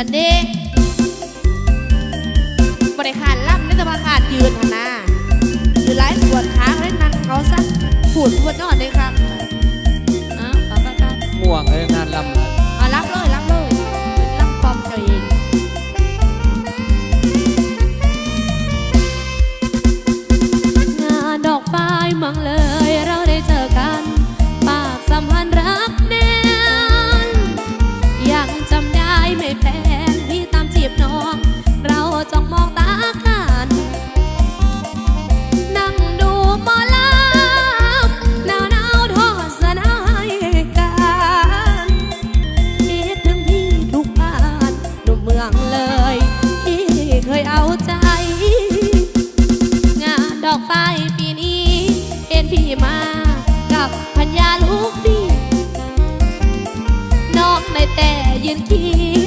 สันเดย์บริขาดล่ำในสภาขาดยืนหนนาหรือไล่ปวดขาเล่นนั่งเขาซะปวดปวดนอนเลยครับอ้าวป้าป้าป้าม่วงเลยงานลำอะรับเลยรับเลยเป็นรับความเจ้าเองงานดอกไม้มังเลยเราได้เจอกัน ปากสัมพันธ์รักแน่นยังจำได้ไม่แฟนพี่ 听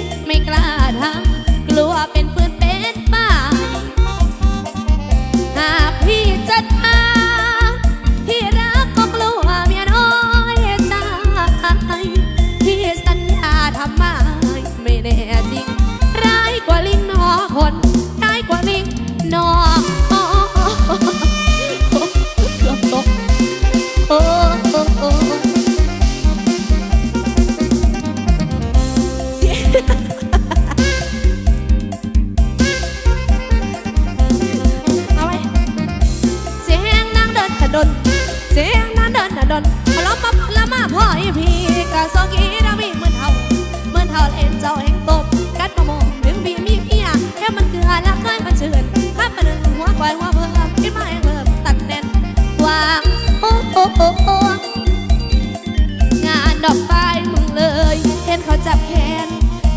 จับแขน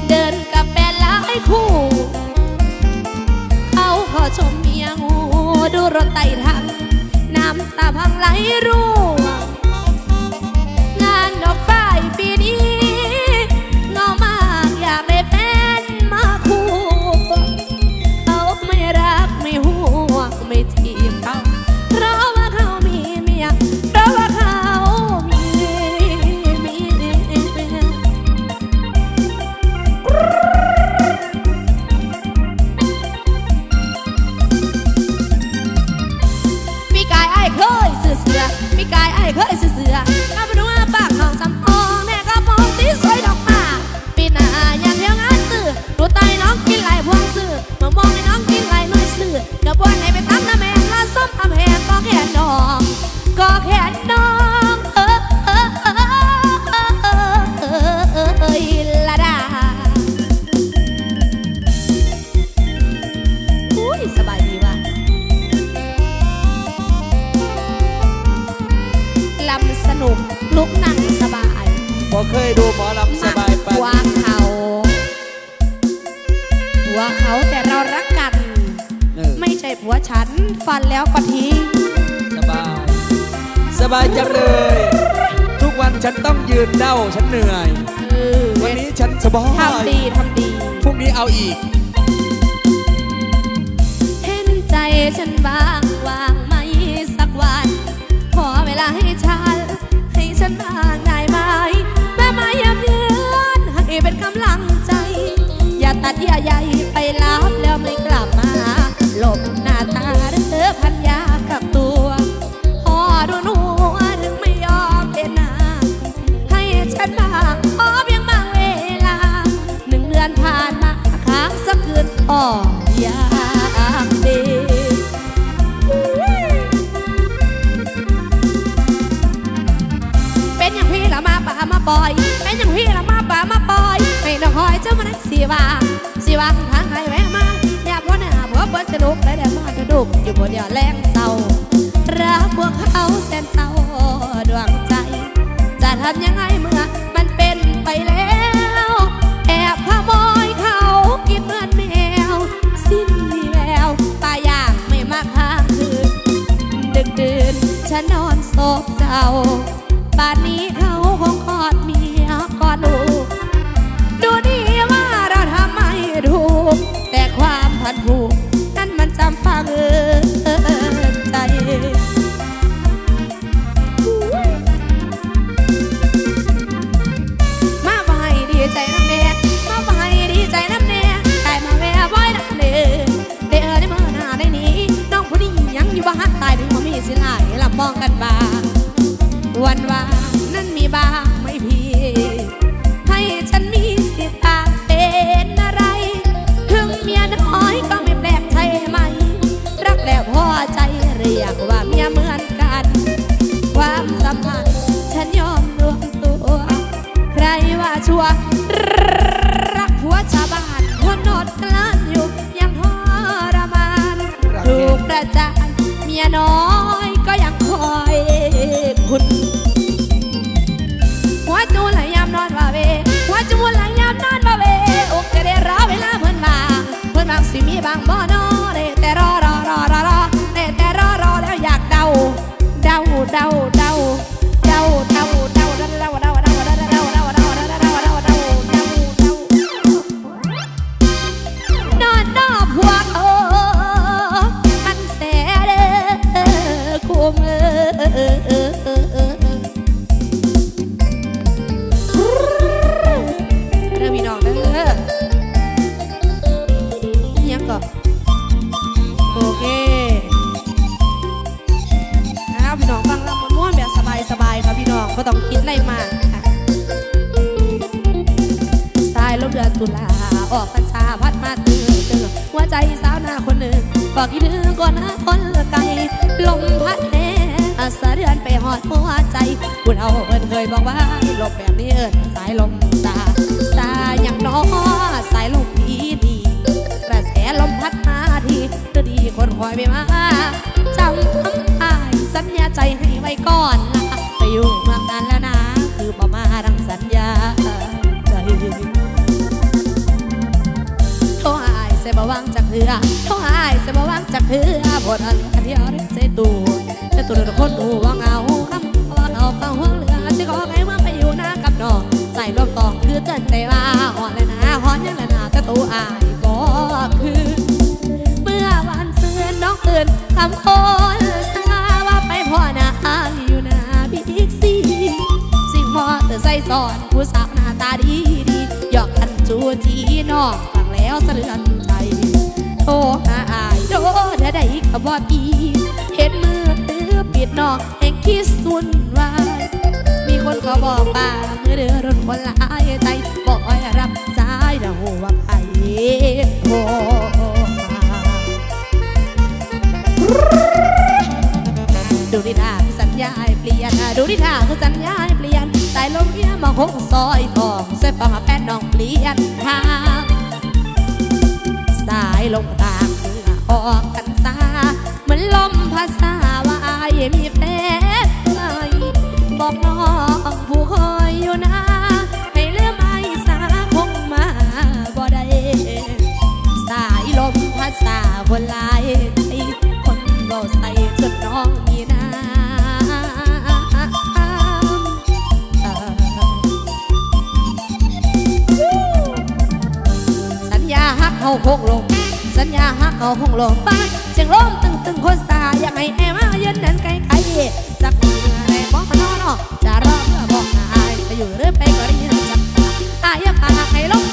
เดินกับแฟนหลายคู่ เขาขอชมเมียงูดูรถไต่ทาง น้ำตาพังไหลรู จังเลย ทุกวันฉันต้องยืนเด้าฉันเหนื่อย เออวันนี้ฉันสบายทำดีทำดี พรุ่งนี้เอาอีก เห็นใจฉันบ้างวางไหมสักวัน ขอเวลาให้ฉัน ให้ฉันบ้างได้ไหมแม่มาเยี่ยมเยือนให้เป็นกำลังใจ อย่าตัดเยื่อใย มาค้างสักคืนอ่ออยากดีเป็นอย่างพี่ละมาป่ามาปล่อย เป็นอย่างพี่ละมาป่ามาปล่อยไม่ต้องคอยเจ้ามันสีว่าสีว่าทางใครแวะมาอย่าพัวหน้าพัวเปิดกระดูกและเดี๋ยวมากระดูกอยู่บนเดียวแรงเศร้ารักพวกเขาแสนเศร้าดวงใจ จะทำยังไงเมื่อมันเป็นไปแล้ว แอบขโมย now ว รักผัวชาวบ้านคนนอดกลั้นอยู่ยังทรมานถูกประจานเมียน้อยก็ยังคอยคุณหัวจูไหลยามนอนว่าเวหัวจูไหลยามนอนว่าเวอกจะได้รอเวลาเพิ่นมาเพิ่นบางสิมีบางบ่นอได้แต่รอรอรอรอรอได้แต่รอรอแล้วอยากเดาเดาเดาเดา ก็ต้องคิดไรมากค่ะสายลมเดือนตุลาออกพรรษาพัดมาเตือนเตือนหัวใจสาวหน้าคนหนึ่งบอกอีกนึงก่อนหน้าคนไกลลมพัดแห่อาสาเดือนไปหอดหัวใจคุณเอาเอินเคยบอกว่าลมแบบนี้เอินสายลมสาสาอย่างน้อสายลมดีดีกระแสลมพัดมาทีฤดีคนคอยไม่มาจำคำอายสัญญาใจให้ไว้ก่อนนะไปอยู่ บวังจากเถือโทรหายเสบวังจากเถือบทอันอันเดียวเรียกเจตูเจตูทุกคนดูว่าเงาคำว่าเอาเข้าห้องเรือสิขอให้ว่าไปอยู่หน้ากับนอใส่รวมตองคือเกินใจว่าหอนเลยนะหอนยังเลยนะแต่ตูอายก็คือเมื่อวันเสือนน้องตื่นทำคนสาว่าไปพ่อนาอายอยู่หน้าบิ๊กซีสิ่งมอเตอร์ไซค์สอนผู้สาวหน้าตาดีดีหยอกกันจูจีนอกฟังแล้วสะเลือน ได้ขบว่าปีเห็นมือถือปิดนอกแห่งคิดสุนวายมีคนเขาบอกป่าเมื่อเดือรถคนหลายใจบอกอ้อยรับสายนะหัวไผ่โทรมาดูดิท่าสัญญาให้เปลี่ยนดูดิท่าคือสัญญาให้เปลี่ยนสายลมเยี่ยมาหกซอยทองเส้นฟ้าแป้นน้องเปลี่ยนทางสายลมตางเมื่อออกกันซา ลมภาษาว่าอายมีแฟนใหม่บอกน้องผู้คอยอยู่นะให้เลื่อมไอ้สาคงมาบ่ได้สายลมพัดสาคนลายใจคนบาใส่จนน้องมีน้ำสัญญาฮักเขาคงลง สัญญาฮักเขาคงลงบ้าน เสียงลมตึงตึงคนสายอยากให้แอมายืนนั้นไกลไกลจักเมื่อไรบอกนอนอจะรอเพื่อบอกนายจะอยู่หรือไปก็ได้ยินจักอายอยากพาให้ลง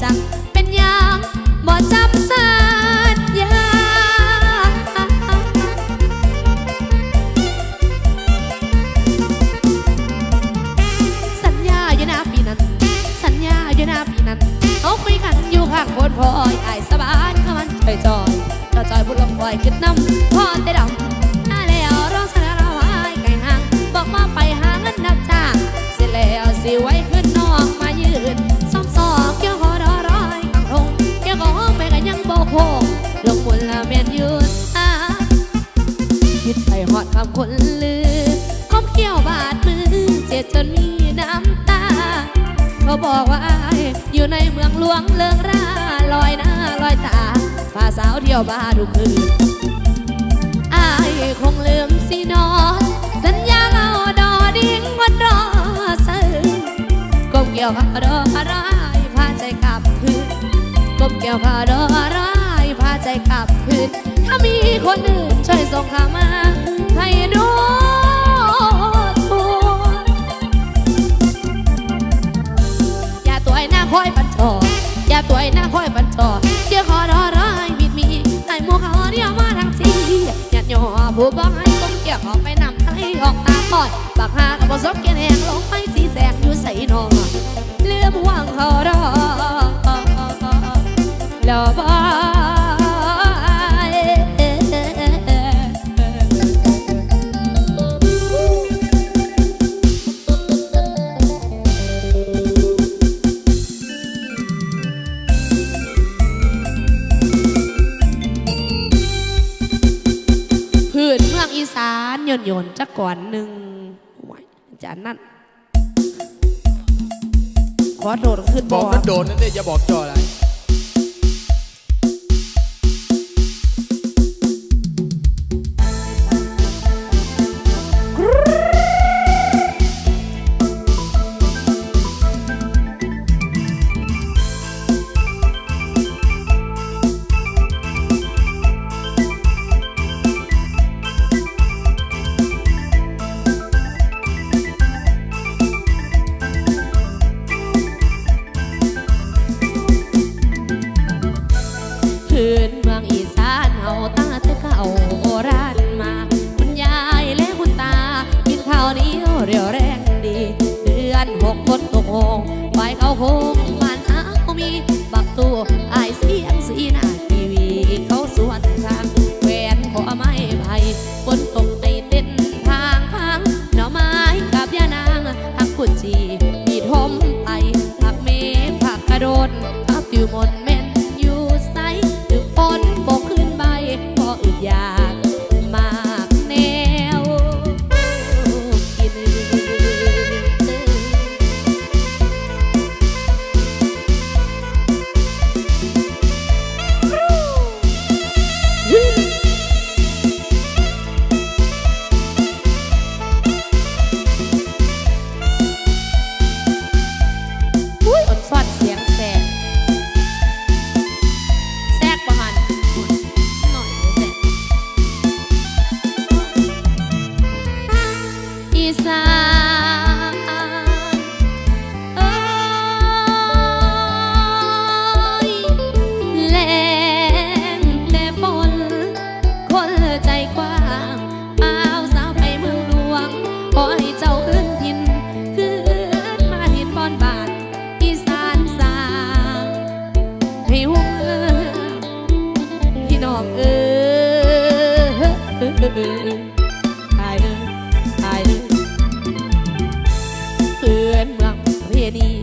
casa ที่ยวบาทุกคืนอายคงลืมสินอน สัญญาเราดอดิ้งวันรอซื้อก้มเกี่ยวพาดอพารายพาใจกลับคืนก้มเกี่ยวพาดอร้ายพาใจกลับคืน ถ้ามีคนอื่นช่วยส่งข่าวมาให้ดูอย่าตัวไอ้หน้าคอยปันจออย่าตัวไอ้หน้าคอยปันจอเดี๋ยวขอรอ ผู้บอกให้ก้มเกี่ยวออกไปนำให้ออกตาปอดปากหากับผสมเกณฑ์แหงลงไปสีแสงอยู่ใส่นอเลือมว่างเขารอแล้วบ นจักก่อนหนึ่งจานนั่นขอโทษขึ้นบอกนั่นโดนนั่นเนี่ยอย่าบอกจออะไร พื้นเมืองอีสานเฮาตาเธอเก่าโบราณมา คุณยายและคุณตา กินข้าวเหนียวเรียวแรงดี เดือนหกคนตกโงไปเขาโคง พ เออตายเออเพื่อนเมืองประเพณี